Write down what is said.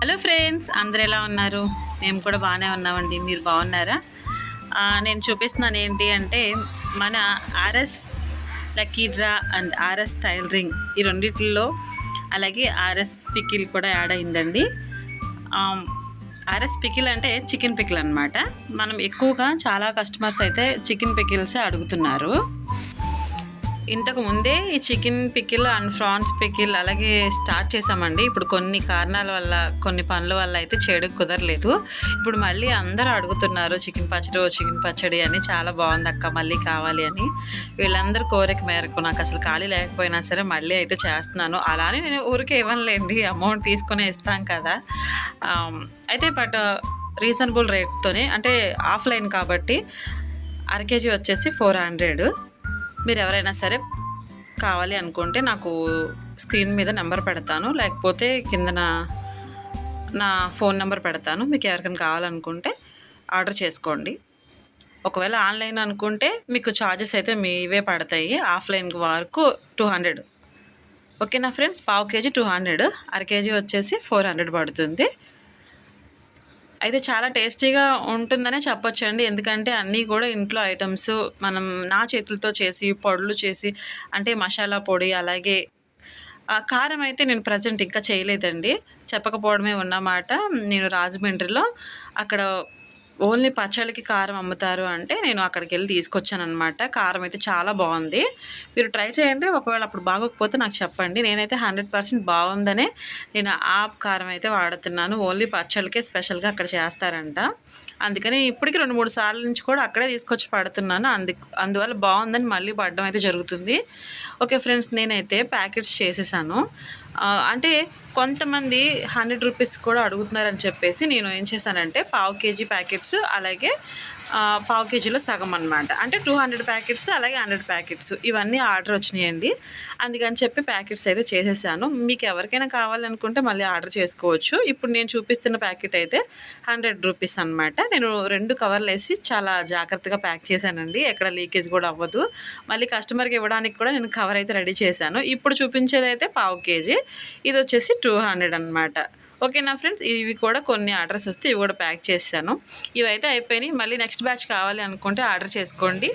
Hello friends అందరు ఎలా ఉన్నారు? మేము కూడా బాగానే ఉన్నామండి. మీరు బాగున్నారా? నేను చూపిస్తున్నాను ఏంటి అంటే మన RS lucky draw and RS tailoring ఈ రెండిట్లో అలాగే ఆర్ఎస్ పికిల్ కూడా యాడ్ అయిందండి. ఆర్ఎస్ పికిల్ అంటే చికెన్ పికిల్ అనమాట మనం ఎక్కువగా చాలా కస్టమర్స్ అయితే చికెన్ పికిల్సే అడుగుతున్నారు. ఇంతకు ముందే ఈ chicken pickle and prawns pickle అలాగే స్టార్ట్ చేసామండి. ఇప్పుడు కొన్ని కారణాల వల్ల కొన్ని పనుల వల్ల అయితే చేయడం కుదరలేదు. ఇప్పుడు మళ్ళీ అందరూ అడుగుతున్నారు చికెన్ పచ్చడి చికెన్ పచ్చడి అని. చాలా బాగుంది అక్క మళ్ళీ కావాలి అని. వీళ్ళందరూ కోరిక మేరకు నాకు అసలు ఖాళీ లేకపోయినా సరే మళ్ళీ అయితే చేస్తున్నాను. అలానే నేను ఊరికే ఇవ్వనులేండి అమౌంట్ తీసుకునే ఇస్తాం కదా. అయితే బట్ రీజనబుల్ రేట్తోనే అంటే ఆఫ్లైన్ కాబట్టి అర కేజీ వచ్చేసి ఫోర్ హండ్రెడ్. మీరు ఎవరైనా సరే కావాలి అనుకుంటే నాకు స్క్రీన్ మీద నెంబర్ పెడతాను. లేకపోతే కిందన నా ఫోన్ నెంబర్ పెడతాను. మీకు ఎవరికైనా కావాలనుకుంటే ఆర్డర్ చేసుకోండి. ఒకవేళ ఆన్లైన్ అనుకుంటే మీకు ఛార్జెస్ అయితే మీవే పడతాయి. ఆఫ్లైన్ వరకు టూ హండ్రెడ్. ఓకేనా ఫ్రెండ్స్? పావు కేజీ టూ హండ్రెడ్. అర కేజీ వచ్చేసి ఫోర్ హండ్రెడ్ పడుతుంది. అయితే చాలా టేస్టీగా ఉంటుందనే చెప్పొచ్చండి. ఎందుకంటే అన్నీ కూడా ఇంట్లో ఐటమ్స్ మనం నా చేతులతో చేసి పొడులు చేసి అంటే మసాలా పొడి అలాగే కారం అయితే నేను ప్రజెంట్ ఇంకా చేయలేదండి. చెప్పకపోవడమే ఉన్నమాట. నేను రాజమండ్రిలో అక్కడ ఓన్లీ పచ్చళ్ళకి కారం అమ్ముతారు అంటే నేను అక్కడికి వెళ్ళి తీసుకొచ్చాను అనమాట కారం అయితే చాలా బాగుంది. మీరు ట్రై చేయండి. ఒకవేళ అప్పుడు బాగోకపోతే నాకు చెప్పండి. నేనైతే హండ్రెడ్ పర్సెంట్ బాగుందనే నేను ఆ కారం అయితే వాడుతున్నాను. ఓన్లీ పచ్చళ్ళకే స్పెషల్గా అక్కడ చేస్తారంట. అందుకని ఇప్పటికి రెండు మూడు సార్లు నుంచి కూడా అక్కడే తీసుకొచ్చి పడుతున్నాను. అందు అందువల్ల బాగుందని మళ్ళీ పడడం అయితే జరుగుతుంది. ఓకే ఫ్రెండ్స్ నేనైతే ప్యాకెట్స్ చేసేసాను. అంటే కొంతమంది హండ్రెడ్ రూపీస్ కూడా అడుగుతున్నారని చెప్పేసి నేను ఏం చేశానంటే పావు కేజీ ప్యాకెట్స్ అలాగే పావు కేజీలో సగం అనమాట అంటే టూ హండ్రెడ్ ప్యాకెట్స్ అలాగే హండ్రెడ్ ప్యాకెట్స్ ఇవన్నీ ఆర్డర్ వచ్చినాయండి. అందుకని చెప్పి ప్యాకెట్స్ అయితే చేసేసాను. మీకు ఎవరికైనా కావాలనుకుంటే మళ్ళీ ఆర్డర్ చేసుకోవచ్చు. ఇప్పుడు నేను చూపిస్తున్న ప్యాకెట్ అయితే హండ్రెడ్ రూపీస్ అనమాట నేను రెండు కవర్లు వేసి చాలా జాగ్రత్తగా ప్యాక్ చేశానండి. ఎక్కడ లీకేజ్ కూడా అవ్వదు. మళ్ళీ కస్టమర్కి ఇవ్వడానికి కూడా నేను కవర్ అయితే రెడీ చేశాను. ఇప్పుడు చూపించేది అయితే పావు కేజీ. ఇది వచ్చేసి టూ హండ్రెడ్ అనమాట ఓకేనా ఫ్రెండ్స్ ఇవి కూడా కొన్ని ఆర్డర్స్ వస్తే ఇవి కూడా ప్యాక్ చేశాను. ఇవైతే అయిపోయినాయి. మళ్ళీ నెక్స్ట్ బ్యాచ్ కావాలి అనుకుంటే ఆర్డర్ చేసుకోండి.